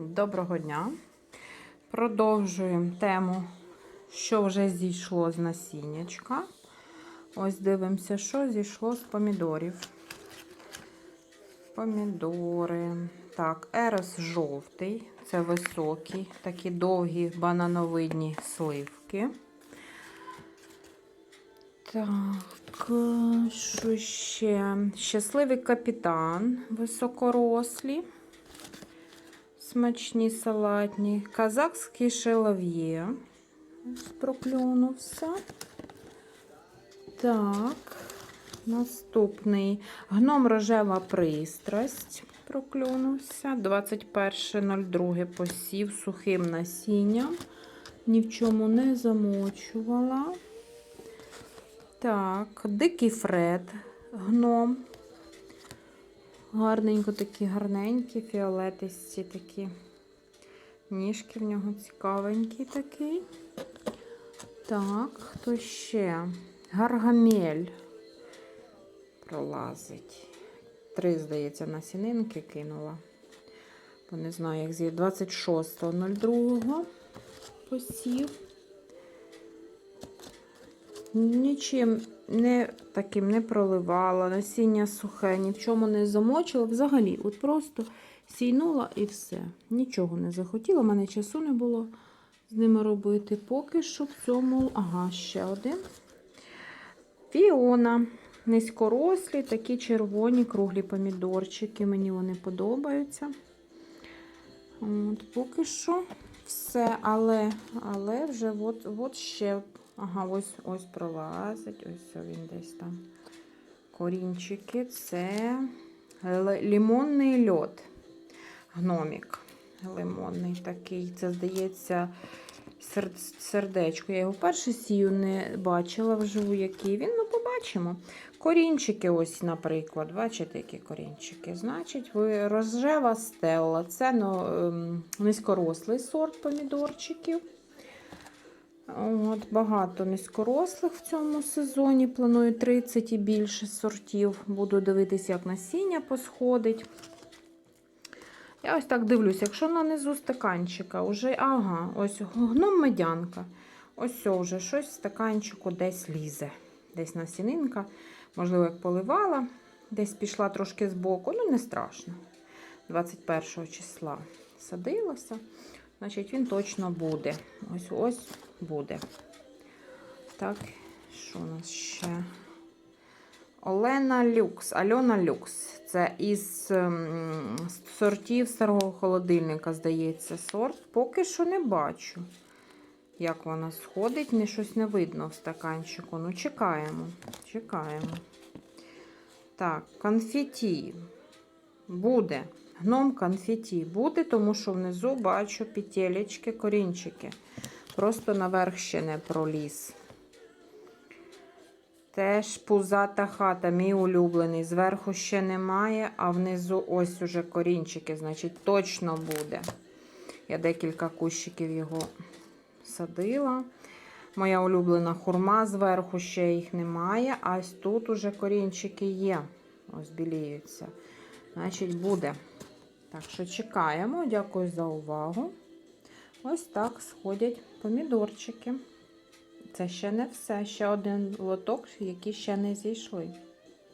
Доброго дня. Продовжуємо тему, що вже зійшло з насіннячка. Ось дивимося, що зійшло з помідорів. Помідори. Так, ерес жовтий, це високі, такі довгі банановидні сливки. Так, що ще? Щасливий капітан, високорослі. Смачні салатні. Казахський шелав'є. Ось Проклюнувся. Так. Наступний гном рожева пристрасть. Проклюнувся. 21.02 посів сухим насінням. Ні в чому не замочувала. Так, дикий Фред, гном. Гарненько такі, гарненькі, фіолетисті такі. Ніжки в нього цікавенький такий. Так, хто ще? Гаргамель пролазить. Три, здається, насінинки кинула. Бо не знаю, як з'їв. 26.02 посів. Нічим не таким не проливала, насіння сухе, ні в чому не замочила. Взагалі, от просто сійнула і все. Нічого не захотіла, у мене часу не було з ними робити. Поки що в цьому, ага, ще один. Фіона. Низькорослі, такі червоні круглі помідорчики. Мені вони подобаються. От, Поки що все, але але вже от, от ще. Ага, ось ось пролазить. Ось він десь там. Корінчики. Це лимонний льод. Гномік. Лимонний такий. Це, здається, сердечко. Я його вперше сію не бачила вживу, який він. Ну, побачимо. Корінчики, ось, наприклад. Бачите, які корінчики. Значить, ви рожева стелла. Це ну, низькорослий сорт помідорчиків. От, Багато низькорослих в цьому сезоні. Планую 30 і більше сортів. Буду дивитися, як насіння посходить. Я ось так дивлюся, якщо на низу стаканчика вже, ага, ось гном медянка. Ось вже щось в стаканчику десь лізе. Десь насінинка. Можливо, як поливала, десь пішла трошки збоку, ну не страшно. 21 числа садилося. Значить, він точно буде. Ось ось буде. Так, що у нас ще? Олена Люкс, Альона Люкс. Це із ем, сортів старого холодильника, здається, сорт. Поки що не бачу, як вона сходить. Не щось не видно в стаканчику. Ну, чекаємо. Чекаємо. Так, конфеті. Буде. Гном конфеті буде, тому що внизу бачу петелечки, корінчики. Просто наверх ще не проліз. Теж пузата хата, мій улюблений. Зверху ще немає, а внизу ось уже корінчики, значить, точно буде. Я декілька кущиків його садила. Моя улюблена хурма зверху ще їх немає, а ось тут уже корінчики є. Ось біліються. Значить, буде. Так що чекаємо. Дякую за увагу. Ось так сходять помідорчики. Це ще не все. Ще один лоток, які ще не зійшли.